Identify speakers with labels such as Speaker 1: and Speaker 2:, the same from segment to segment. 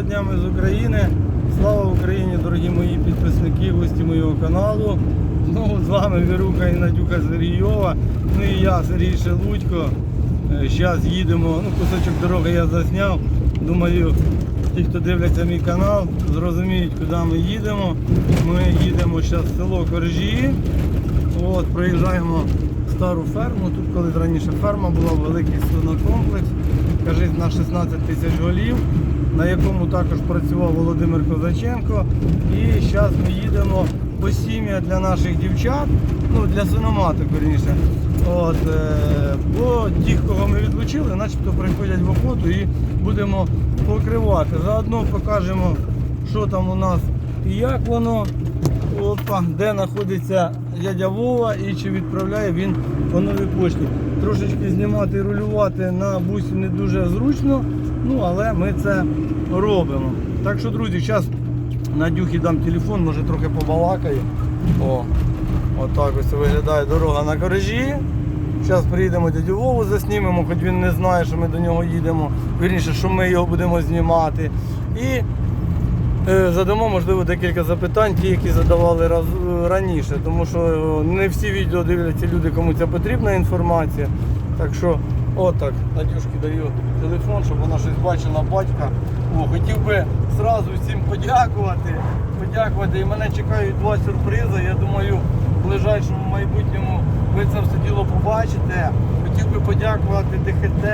Speaker 1: Доброго дня ми з України. Слава Україні, дорогі мої підписники, гості моєго каналу. Знову з вами Віруха і Надюха Сергійова. Ну і я, Сергій Шелудько. Зараз їдемо. Ну, кусочок дороги я засняв. Думаю, ті, хто дивляться мій канал, зрозуміють, куди ми їдемо. Ми їдемо зараз в село Коржі. От, проїжджаємо стару ферму. Тут колись раніше ферма була, великий свинокомплекс, кажуть, на 16 тисяч голів, на якому також працював Володимир Козаченко. І зараз ми їдемо по сім'я для наших дівчат, ну для синомати. верніше. От, е, бо ті, кого ми відлучили, начебто приходять в охоту і будемо покривати. Заодно покажемо, що там у нас і як воно. Опа, де знаходиться дядя Вова і чи відправляє він по новій пошті. Трошечки знімати і рулювати на бусі не дуже зручно, ну але ми це робимо. Так що, друзі, зараз Надюхі дам телефон, може трохи побалакаю. О, отак ось виглядає дорога на коржі. Зараз приїдемо дядю Вову заснімемо, хоч він не знає, що ми до нього їдемо. Вірніше, що ми його будемо знімати. І Задамо, можливо, декілька запитань, ті, які задавали раз, раніше, тому що е, не всі відео дивляться люди, кому ця потрібна інформація. Так що, отак, Надюшки даю телефон, щоб вона щось бачила батька. О, хотів би зразу всім подякувати. Подякувати. І мене чекають два сюрпризи. Я думаю, в ближайшому майбутньому ви це все діло побачите. Хотів би подякувати ДХТ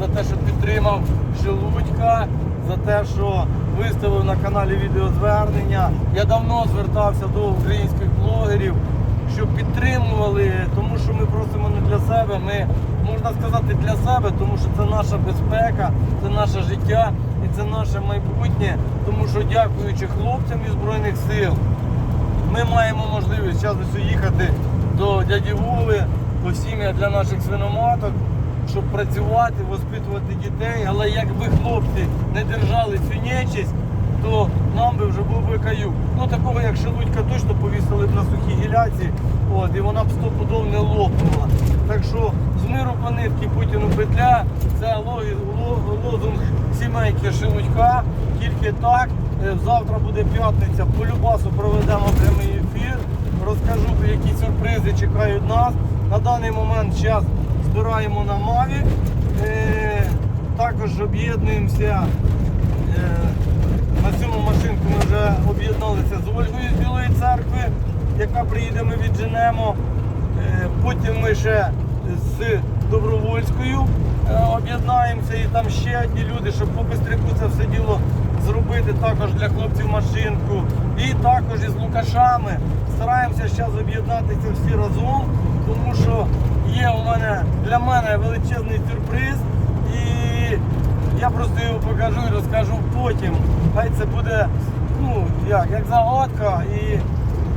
Speaker 1: за те, що підтримав Шелудька, за те, що виставив на каналі відеозвернення. Я давно звертався до українських блогерів, щоб підтримували, тому що ми просимо не для себе. Ми можна сказати для себе, тому що це наша безпека, це наше життя і це наше майбутнє. Тому що дякуючи хлопцям із Збройних сил, ми маємо можливість зараз їхати до дяді Вови по сім'я для наших свиноматок, щоб працювати, воспитувати дітей. Але якби хлопці не держали цю нечисть, то нам би вже був би каюк. Ну такого як шелудька точно повісили б на сухій гіляці, от, і вона б стопудов не лопнула. Так що з миру по Путіну петля це лозунг сімейки Шелудька. Тільки так. Е, Завтра буде п'ятниця, по любасу проведемо прямий ефір. Розкажу, які сюрпризи чекають нас. На даний момент зараз збираємо на Маві. Е, також об'єднуємося. Е, на цьому машинку ми вже об'єдналися з Ольгою з Білої церкви, яка приїде, ми відженемо. Е, Потім ми ще з Добровольською е, об'єднаємося і там ще одні люди, щоб по бистряку це все діло зробити також для хлопців машинку. І також із Лукашами стараємося зараз об'єднатися всі разом, тому що є у мене для мене величезний сюрприз. І я просто його покажу і розкажу потім. Хай це буде ну, як, як загадка. І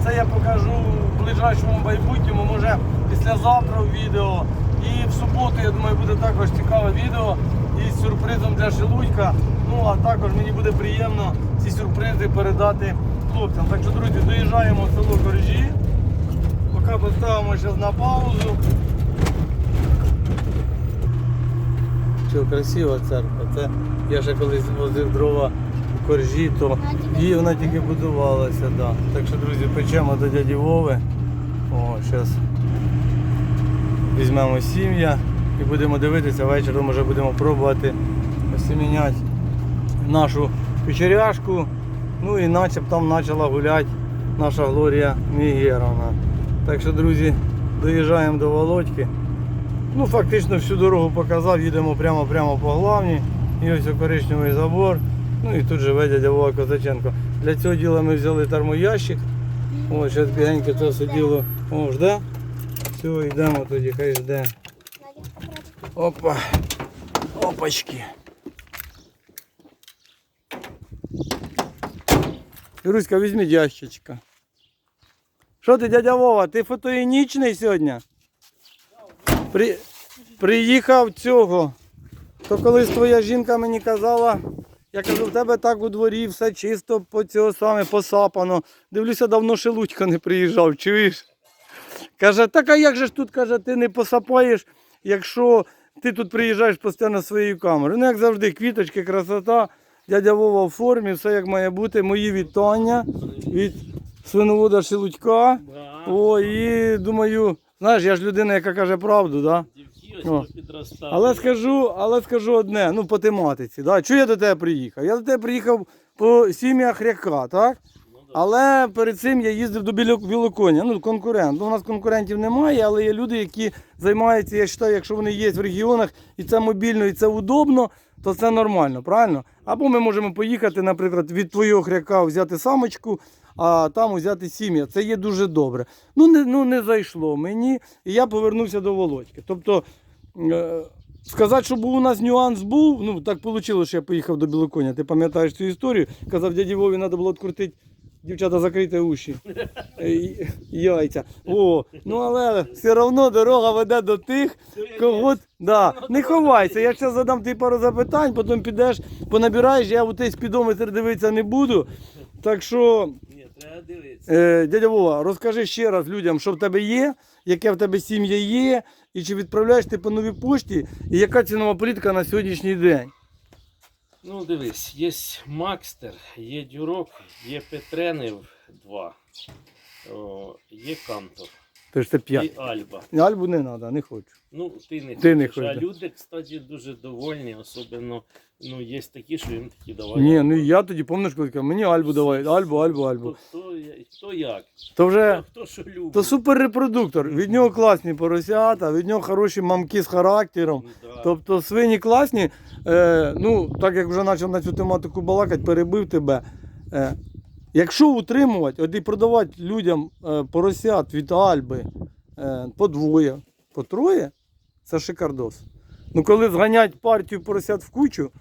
Speaker 1: це я покажу в ближайшому майбутньому, може післязавтра в відео. І в суботу, я думаю, буде також цікаве відео із сюрпризом для Шелудька. Ну а також мені буде приємно ці сюрпризи передати хлопцям. Так що, друзі, доїжджаємо в село Коржі. Поки поставимо зараз на паузу. Що красива церква. Це я ще колись возив дрова у коржі, то її вона тільки будувалася. Да. Так що, друзі, печемо до дяді Вови. О, зараз візьмемо сім'я і будемо дивитися, вечором вже будемо пробувати осіміняти нашу печеряшку. Ну і начеб там почала гуляти наша Глорія Мігеровна. Так що, друзі, доїжджаємо до Володьки. Ну, фактично всю дорогу показав, їдемо прямо-прямо по главні. І ось коричневий забор. Ну і тут живе дядя Вова Козаченко. Для цього діла ми взяли термоящик. О, зараз бігенько це все діло. О, жде. Все, йдемо тоді, хай жде. Опа. Опачки. Іруська, візьміть ящичка. Що ти, дядя Вова, ти фотоїнічний сьогодні? При... Приїхав цього. То колись твоя жінка мені казала, я кажу, в тебе так у дворі все чисто по цього саме посапано. Дивлюся, давно шелудько не приїжджав, чуєш? Каже, так а як же ж тут каже, ти не посапаєш, якщо ти тут приїжджаєш постійно своєю камерою. Ну, як завжди, квіточки, красота. Дядя Вова в формі, все як має бути. Мої вітання від свиновода Шелудька.
Speaker 2: Да.
Speaker 1: О, і думаю, знаєш, я ж людина, яка каже правду, да?
Speaker 2: Дівки ось підростали.
Speaker 1: Але скажу, але скажу одне, ну по тематиці. Да? Чого я до тебе приїхав? Я до тебе приїхав по сім'ях ряка, так? Але перед цим я їздив до Білоконя. Ну, конкурент. Ну, у нас конкурентів немає, але є люди, які займаються, я вважаю, якщо вони є в регіонах і це мобільно, і це удобно, то це нормально, правильно? Або ми можемо поїхати, наприклад, від твого хряка взяти самочку, а там взяти сім'я. Це є дуже добре. Ну, не, ну, не зайшло мені, і я повернувся до Володьки. Тобто. Е, Сказати, що був у нас нюанс був, ну так вийшло, що я поїхав до Білоконя. Ти пам'ятаєш цю історію? Казав, дяді Вові треба було відкрутити дівчата закрити уші. Е, Яйця. О, ну але все одно дорога веде до тих, кого. Да. Не ховайся, я ще задам тобі пару запитань, потім підеш, понабираєш, я у той спідометр дивитися не буду. Так що, е, дядя Вова, розкажи ще раз людям, що в тебе є, яке в тебе сім'я є, і чи відправляєш ти по новій пошті, і яка цінова політика на сьогоднішній день.
Speaker 2: Ну, дивись, є Макстер, є Дюрок, є Петренев 2, є Кантор
Speaker 1: Ти ж це
Speaker 2: і. Альба.
Speaker 1: Альбу не треба, не хочу.
Speaker 2: Ну, ти не
Speaker 1: Ти не
Speaker 2: хочеш. А люди, кстати, дуже довольні, особливо, ну, є такі, що їм такі давай.
Speaker 1: Ні, ну я тоді пам'ятаєш, коли казав, мені Альбу давай, Альбу, Альбу, Альбу.
Speaker 2: Хто, хто, я- хто як?
Speaker 1: То вже.
Speaker 2: Хто, хто що любить.
Speaker 1: То суперрепродуктор. Від нього класні поросята, від нього хороші мамки з характером.
Speaker 2: Ну, да.
Speaker 1: Тобто свині класні. Е, ну, так як вже почав на цю тематику балакати, перебив тебе. Е, якщо утримувати, от і продавати людям е, поросят від Альби е, по двоє, по троє, це шикардос. Ну коли зганять партію поросят в кучу,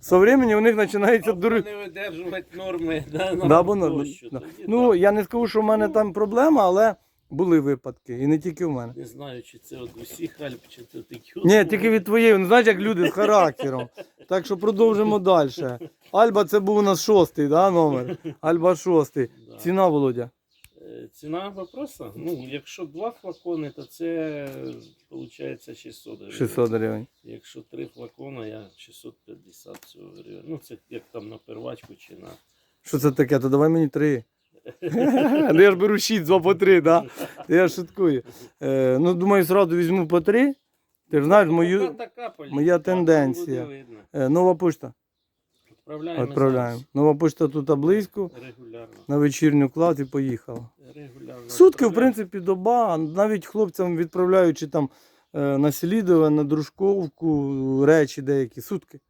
Speaker 1: со временем у них починається дури.
Speaker 2: не видержувати норми. Да,
Speaker 1: Да, бо
Speaker 2: площу,
Speaker 1: да.
Speaker 2: тоді
Speaker 1: Ну,
Speaker 2: так.
Speaker 1: я не скажу, що в мене там проблема, але були випадки. І не тільки в мене.
Speaker 2: Не знаю, чи це від усіх Альп, чи це такі.
Speaker 1: Ні, тільки від твоєї, ну знаєш, як люди з характером. Так що продовжимо далі. Альба це був у нас шостий, да, номер. Альба шостий.
Speaker 2: Да.
Speaker 1: Ціна, Володя.
Speaker 2: Е, Ціна вопроса? Ну, якщо два флакони, то це виходить 600 гривень.
Speaker 1: 600 гривень.
Speaker 2: Якщо три флакона, я 650 цього гривень. Ну, це як там на первачку чи на.
Speaker 1: Що це таке? То давай мені три. Ну я ж беру шість, два по три, да? Я шуткую. Е, ну, думаю, зразу візьму по три. Ти ж знаєш мою
Speaker 2: Така- така політика,
Speaker 1: моя тенденція.
Speaker 2: буде видно.
Speaker 1: е, нова почта.
Speaker 2: Відправляємо.
Speaker 1: Відправляємо. Нова почта тут близько,
Speaker 2: Регулярно.
Speaker 1: на вечірню клад і поїхала.
Speaker 2: Регулярно.
Speaker 1: Сутки, в
Speaker 2: відправляємо.
Speaker 1: принципі, доба. Навіть хлопцям відправляючи там е, на Селідове, на Дружковку, речі деякі. Сутки.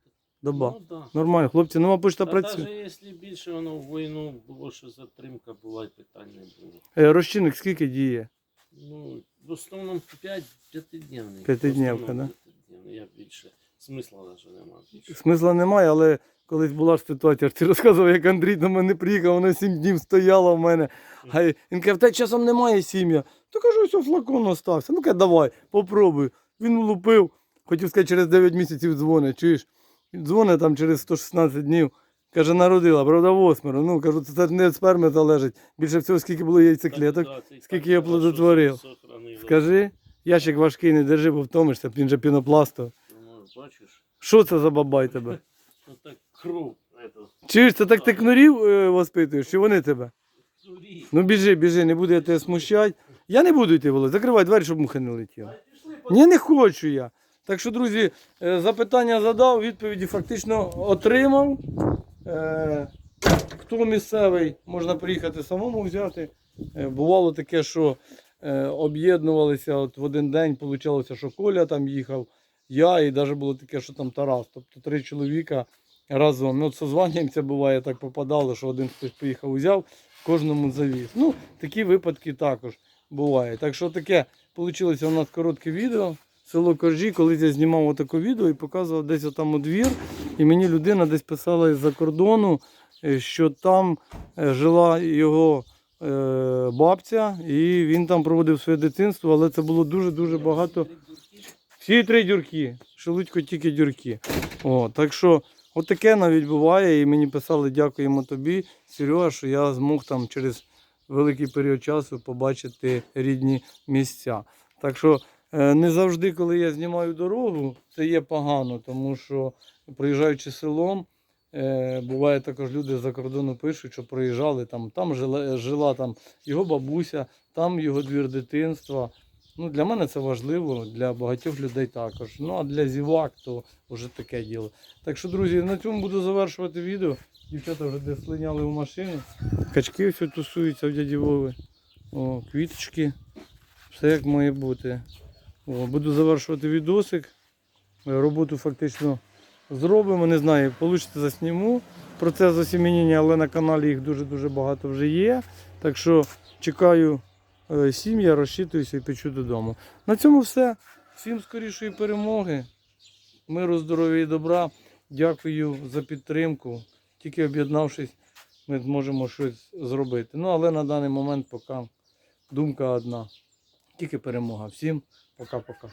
Speaker 1: Доба.
Speaker 2: Ну, да.
Speaker 1: Нормально, хлопці, нова почта
Speaker 2: Та
Speaker 1: працює.
Speaker 2: навіть якщо більше воно в війну було, що затримка була, і питань не було.
Speaker 1: Е, Розчинник скільки діє?
Speaker 2: Ну, в основному 5 п'ятидневний.
Speaker 1: П'ятидневка, да?
Speaker 2: Я більше. Смисла навіть немає. більше.
Speaker 1: Смисла немає, але колись була ж ситуація, ти розказував, як Андрій до мене приїхав, вона сім днів стояла в мене. А він каже, в тебе часом немає сім'я. То кажу, ось флакон остався. Ну каже, давай, попробуй. Він влупив, хотів сказати, через 9 місяців дзвонить, чуєш? Дзвонить там через 116 днів. Каже, народила, правда, восьмеро. Ну, кажу, це не від сперми залежить. Більше всього, скільки було яйцеклеток. Скільки я плодотворив. Скажи, ящик важкий не держи, бо втомишся, він же пінопласту.
Speaker 2: Ну,
Speaker 1: Що це за бабай тебе? Чуєш, це так ти кнурів е, воспитуєш, чи вони тебе? Ну біжи, біжи, не буду я тебе смущати. Я не буду йти, Володь, закривай двері, щоб мухи не летіли. Ні, не хочу я. Так що, друзі, е, запитання задав, відповіді фактично отримав. Е, Хто місцевий, можна приїхати самому взяти. Е, Бувало таке, що е, об'єднувалися от в один день, вийшло, що Коля там їхав, я, і навіть було таке, що там Тарас. Тобто три чоловіка разом. Ну, от созванюємося буває, так попадало, що один хтось поїхав, взяв, кожному завіз. Ну, такі випадки також бувають. Так що таке вийшло у нас коротке відео. Село Коржі, колись я знімав отаке відео і показував десь отам у двір. І мені людина десь писала із-за кордону, е, що там е, жила його е, бабця, і він там проводив своє дитинство, але це було дуже-дуже багато. Всі три дюрки. Шелудько тільки дюрки. О, так що, от таке навіть буває, і мені писали, дякуємо тобі, Серега, що я змог там через великий період часу побачити рідні місця. Так що не завжди, коли я знімаю дорогу, це є погано, тому що проїжджаючи селом, Е, буває також люди з-за кордону пишуть, що проїжджали там, там жила, жила там його бабуся, там його двір дитинства. Ну, для мене це важливо, для багатьох людей також. Ну а для зівак то вже таке діло. Так що, друзі, на цьому буду завершувати відео. Дівчата вже десь слиняли в машину. Качки все тусуються в дяді Вови. О, квіточки. Все як має бути. О, буду завершувати відосик. Е, Роботу фактично зробимо. Не знаю, вийде засніму процес осімінення, але на каналі їх дуже-дуже багато вже є. Так що чекаю е, сім'я, розчитуюся і печу додому. На цьому все. Всім скорішої перемоги, миру, здоров'я і добра. Дякую за підтримку. Тільки об'єднавшись, ми зможемо щось зробити. Ну, але на даний момент поки думка одна. Тільки перемога. Всім пока-пока.